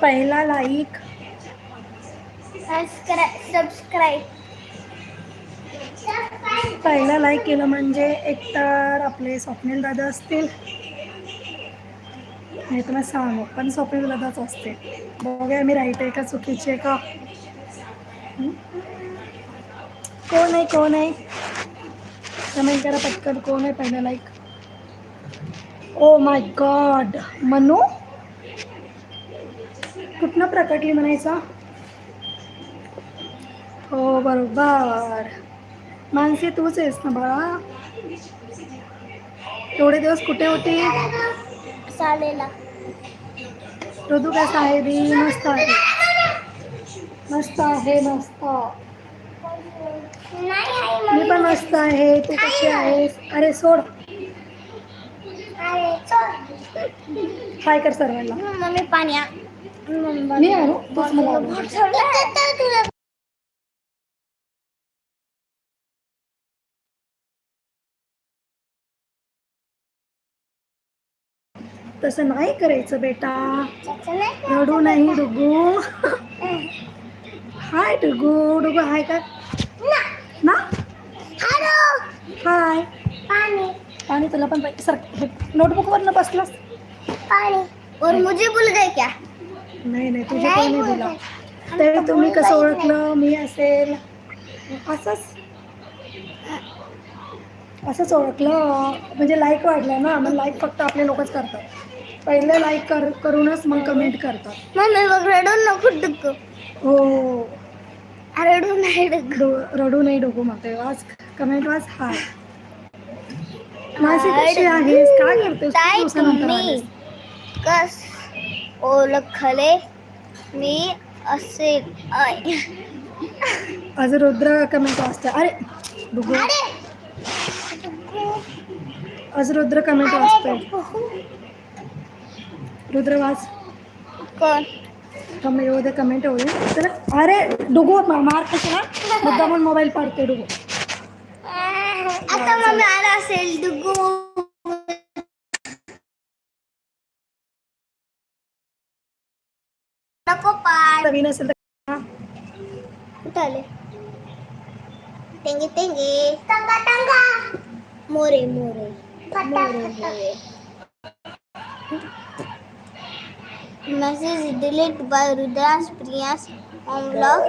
पहिला like subscribe पहिला like केलं म्हणजे एकतर आपले स्वप्नील दादा असतील. नाही तुला सांगू पण स्वप्नील दादाच असते बघूया मी राईट आहे का चुकीची आहे का. कोण आहे कोण आहे? कमेंट करा पटकन कोण आहे पहिलं like oh my God Manu? कुठनं प्रकटली म्हणायचा? हो बरोबर. मानसी तूच आहेस ना बाळा? एवढे दिवस कुठे होती? चालेला ऋतू कसा आहे बी मस्त आहे. मस्त आहे मस्त. मी पण मस्त आहे. तू कशी आहेस? अरे सोड. हाय कर सर्वांना. मम्मी पाणी मी आणू? तूच मला तसं नाही करायचं बेटा. रडू नाही डुगू. हाय डुगू. डुगू हाय का? ना. हाय. पानी आणि तुला पण सर नोटबुकवरनं बसलास? पानी और मुझे भूल गए क्या? नाही नाही तुझे कोणी बोला तरी तुम्ही कसं ओळखलं? मी असेल. असंच? असंच ओळखलं. म्हणजे लाईक वाढलं ना मग लाईक फक्त आपले लोकच करतात. पहिले लाईक कर करूनच मग कमेंट करतात. मम्मी बघ रडून नको डुक्कू हो. रडू नाही डुक्कू डो- रडू नाही डोकू म्हणते वाच कमेंट वाच हाय. माझी कशी आहेस? काय करतेस? खूप ताई दिवसानंतर तुम्ही? आलीस. कस ओळखले मी असेल आय. आज रुद्र कमेंट वाचते अरे डुगू आज रुद्र कमेंट वाचतोय रुद्र वाच कोण? कमेंट येऊ दे कमेंट होऊ दे. तर अरे डुगू मार कशाला? मुद्दा म्हणून मोबाईल पाडते डुगू. आता मम्मी आला असेल डुगू. नको पाड. नवीन असेल तर. कुठं आले? टेंगे टेंगे. टंगा टंगा. मोरे मोरे. मोरे More. Message delete by Rudras Priya's home blog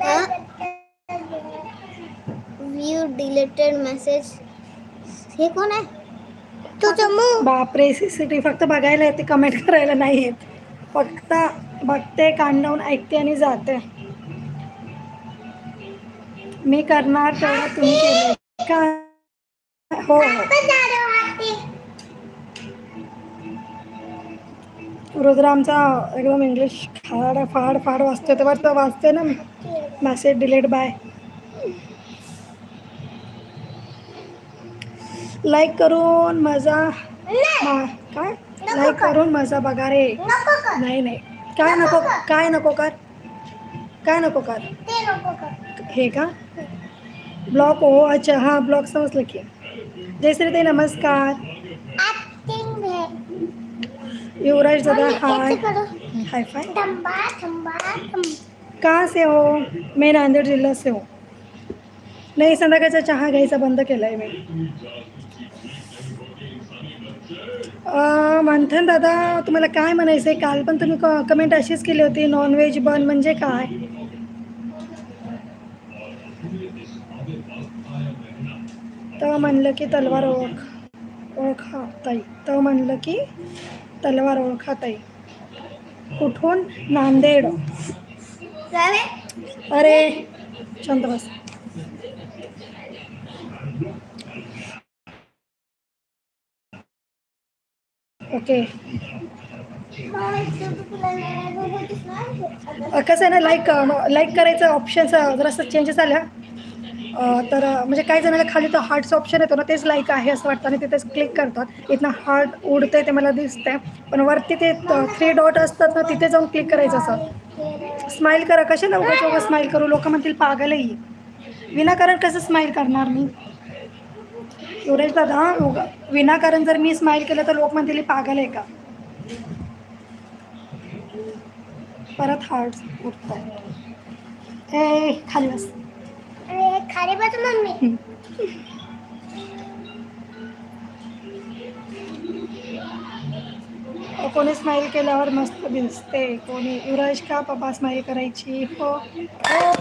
huh? view deleted message. हे कोण आहे तुझं मुँह बापरे सीसीटीव्ही फक्त बघायला येते कमेंट करायला नाही येत. फक्त बघते कांडवून ऐकते आणि जाते. मी करणार तेवढं तुम्ही केलं. का? हो हो. रुद्र आमचा एकदम इंग्लिश खाड फाड फाड वाचतो तेव्हा तो वाचते ना. मेसेज डिलीट बाय लाईक करून माझा मा- काय? लाईक करून माझा बघा रे. नाही नाही. काय नको काय नको कर? काय नको कर? ते हे का? ब्लॉक हो अच्छा हां ब्लॉक समजलं की. जयश्री ताई नमस्कार. युवराज दादा हाय हाय फाय कहाँ से हो? मैं नांदेड जिल्हा से हो। नाही संध्याकाळचा चहा घ्यायचा बंद केला आहे मी मंथन दादा तुम्हाला काय म्हणायचं आहे काल पण तुम्ही क कमेंट अशीच केली होती नॉनव्हेज बन म्हणजे काय? तर म्हणलं की तलवार ओळख ओळखा ताई. तर म्हणलं की तलवार ओळखा ताई कुठून? नांदेड. अरे शांत बस. ओके. अ, कसं आहे ना लाईक लाईक करायचं ऑप्शन जरासं चेंज झालं अं, तर म्हणजे काही जणांना खाली तर हार्टचं ऑप्शन येतो ना तेच लाईक आहे असं वाटतं. आणि तिथेच क्लिक करतात. इथनं हार्ट उडते ते मला दिसतंय. पण वरती ते थ्री डॉट असतात ना तिथे जाऊन क्लिक करायचं असं. स्माईल करा. कसे लवकर उगाच स्माईल करू? लोक म्हणतील पागलही विनाकारण कसं स्माईल करणार मी? एवढेच दादा उगा विनाकारण जर मी स्माईल केलं तर लोक म्हणतील पागल आहे का? परत हार्ट उठतात ए खाली बस. खाली बस मम्मी. कोणी स्माईल केल्यावर मस्त दिसते कोणी युवराज का पप्पा स्माईल करायची? हो हो.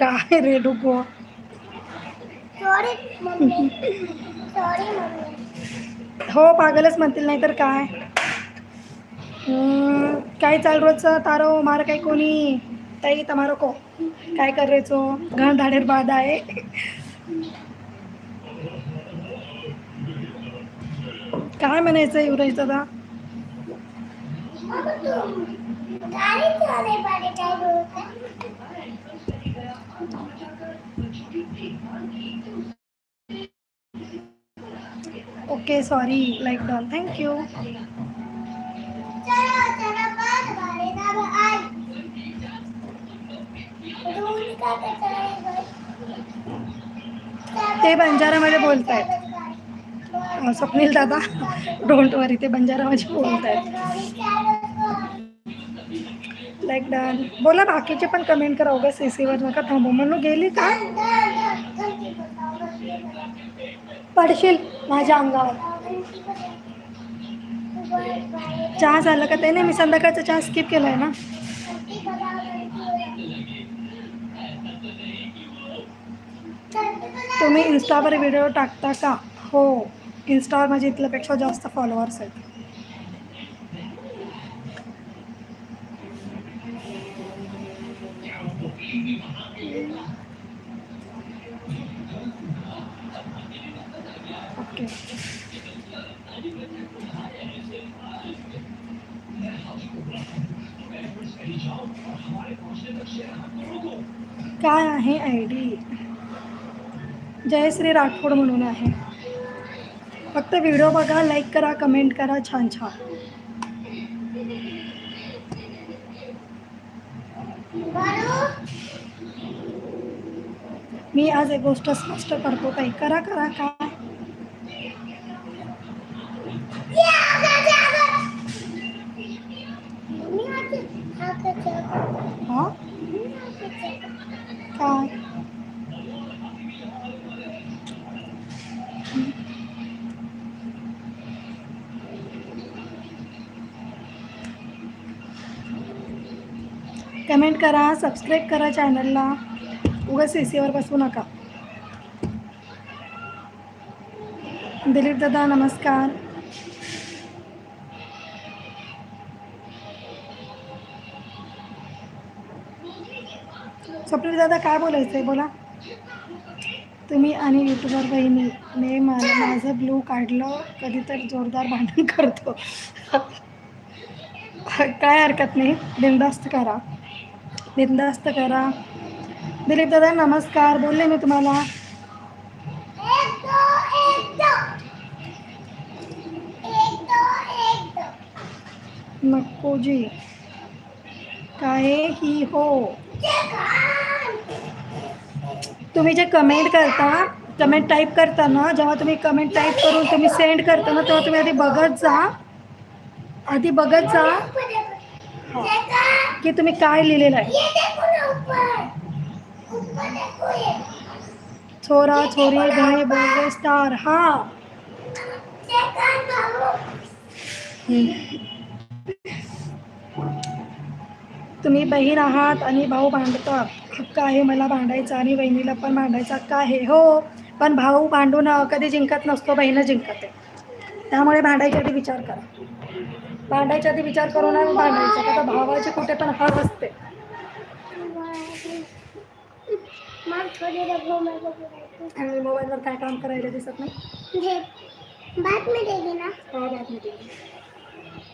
काय रे डुगो सॉरी मम्मी. Sorry mummy. हो पागलच म्हणतील नाही तर काय काय चाल रोजचं? तारो मार काय कोणी? ताई तमारो को। काय कर रेचो घण धाडेर बाद आहे. काय म्हणायचं युवराज दादा? Okay sorry like don thank you चला चला बस गाडी दाब आय रोज का काय ते बंजारामध्ये बोलतायत. आहेत स्वप्नील दादा डोंट वरी ते बंजारामध्ये बोलतायत. लाईक डन बोला बाकीचे पण कमेंट करा. उगा सी सीवर नका थांबू. म्हणून गेली का? पडशील माझ्या अंगावर. चहा झालं का? ते नाही मी संध्याकाळचा चहा स्किप केला आहे ना. तुम्ही इन्स्टावर व्हिडिओ टाकता का? हो इन्स्टावर माझे इथल्यापेक्षा जास्त फॉलोअर्स आहेत. ओके डी जयश्री राठोड म्हणून आहे. फक्त व्हिडिओ बघा लाईक करा कमेंट करा, छान छान. मी आज एक गोष्ट स्पष्ट करतो काही करा करा. हा? काय? कमेंट करा सबस्क्राईब करा चॅनलला. उगाच सी सीवर बसू नका. दिलीप दादा नमस्कार. स्वप्नील दादा काय बोलायचं आहे बोला. तुम्ही आणि युट्यूबर बहिणीने मला माझं ब्लू काढलं कधी तर जोरदार भांडण करतो. काय हरकत नाही बिंदास्त करा. बिंदास्त करा. दिलीप दादा नमस्कार. बोलले मी तुम्हाला. नको जी. काय ही. हो तुम्ही जे कमेंट करता कमेंट टाईप करता ना जेव्हा तुम्ही कमेंट टाईप करून तुम्ही सेंड करता ना तेव्हा तुम्ही आधी बघत जा. आधी बघत जा. की तुम्ही काय लिहिलेलं आहे? छोरा छोरी घाई बोलवे स्टार हा। तुम्ही बहीण आहात आणि भाऊ भांडतात हक्क आहे मला भांडायचा आणि बहिणीला पण भांडायचा. हक्क आहे हो. पण भाऊ भांडून कधी जिंकत नसतो बहीण जिंकते. त्यामुळे भांडायच्या आधी विचार करा. भांडायच्या आधी विचार करून भांडायचं. आता भावाचे कुठे पण हर असते. आणि मोबाईलवर काय काम करायला दिसत नाही? बात देगी ना हा बातमी दिली.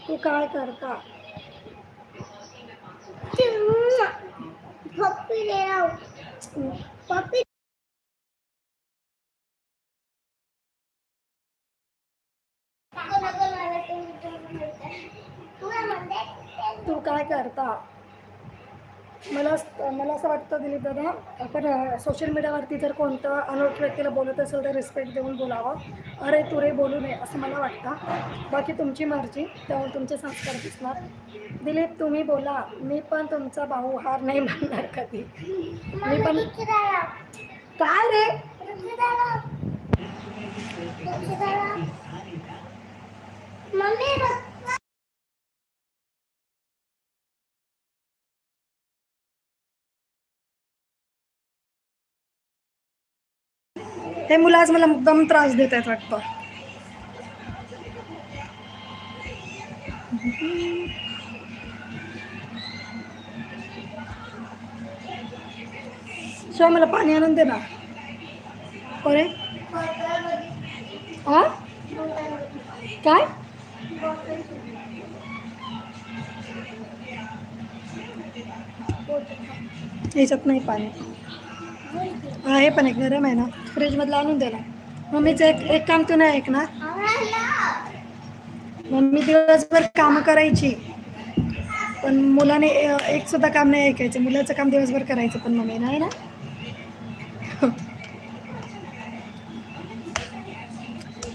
तू काय करता पप्पी दे पप्पी तू काय करता? मला मला असं वाटतं दिलीप दादा आपण सोशल मीडियावरती जर कोणतं अनोळखी व्यक्तीला बोलत असेल तर रिस्पेक्ट देऊन बोलावं. अरे तू रे बोलू नये असं मला वाटतं. बाकी तुमची मर्जी त्यामुळे तुमचे संस्कार दिसणार. दिलीप तुम्ही बोला. मी पण तुमचा भाऊ हार नाही म्हणणार कधी. मी पण काय रे? मम्मी हे मुलं आज मला मुद्दाम त्रास देत आहेत वाटतं. शिवाय मला पाणी आणून दे ना. अरे हा काय? याच्यात नाही पाणी. आहे पण एक गरम आहे ना. फ्रीजमधलं आणून दे ना. मम्मीचं एक एक काम तू नाही ऐकणार? मम्मी दिवसभर कामं करायची. पण मुलाने एक सुद्धा काम नाही ऐकायचं. मुलाचं काम दिवसभर करायचं पण मम्मी नाही ना?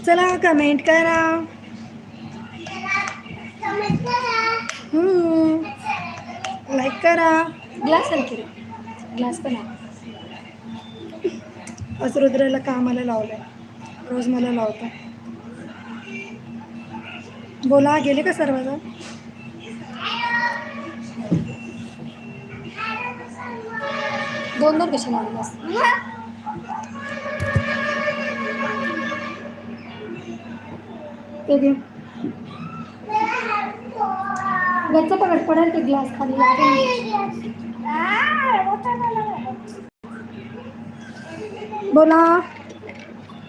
चला कमेंट करा. लाईक करा. ग्लास आणखी ग्लास पण आहे. आज रुद्राला कामाला लावलंय. रोज मला लावतो. बोला गेले का सर्वजण? दोन दोन कशा लावले ते घे. पकड पडेल ते ग्लास खाली. लागेल. बोला.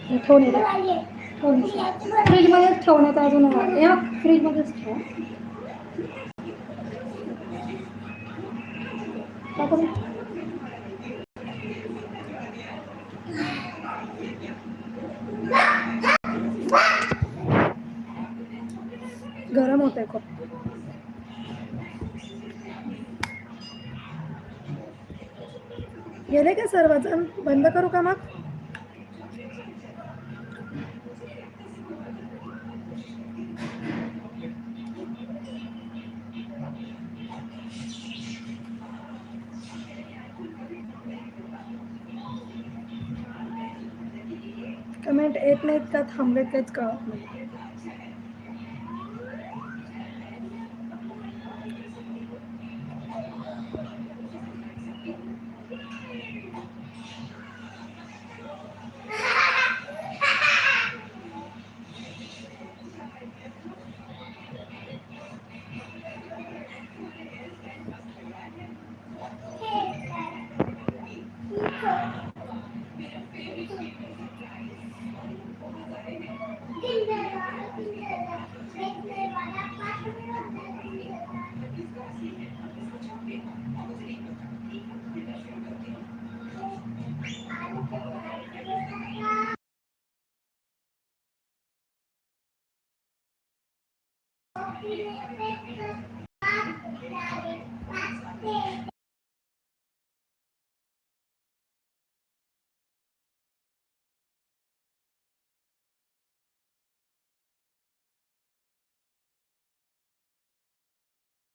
हे ठेवून येते फ्रीजमध्येच ठेवण्यात अजून हे बघ फ्रीजमध्येच ठेव. गरम होत आहे खूप. गेले का सर्वजण? बंद करू का मग? कमेंट येत नाहीत का थांबलेत काहीच कळत नाही Thank you.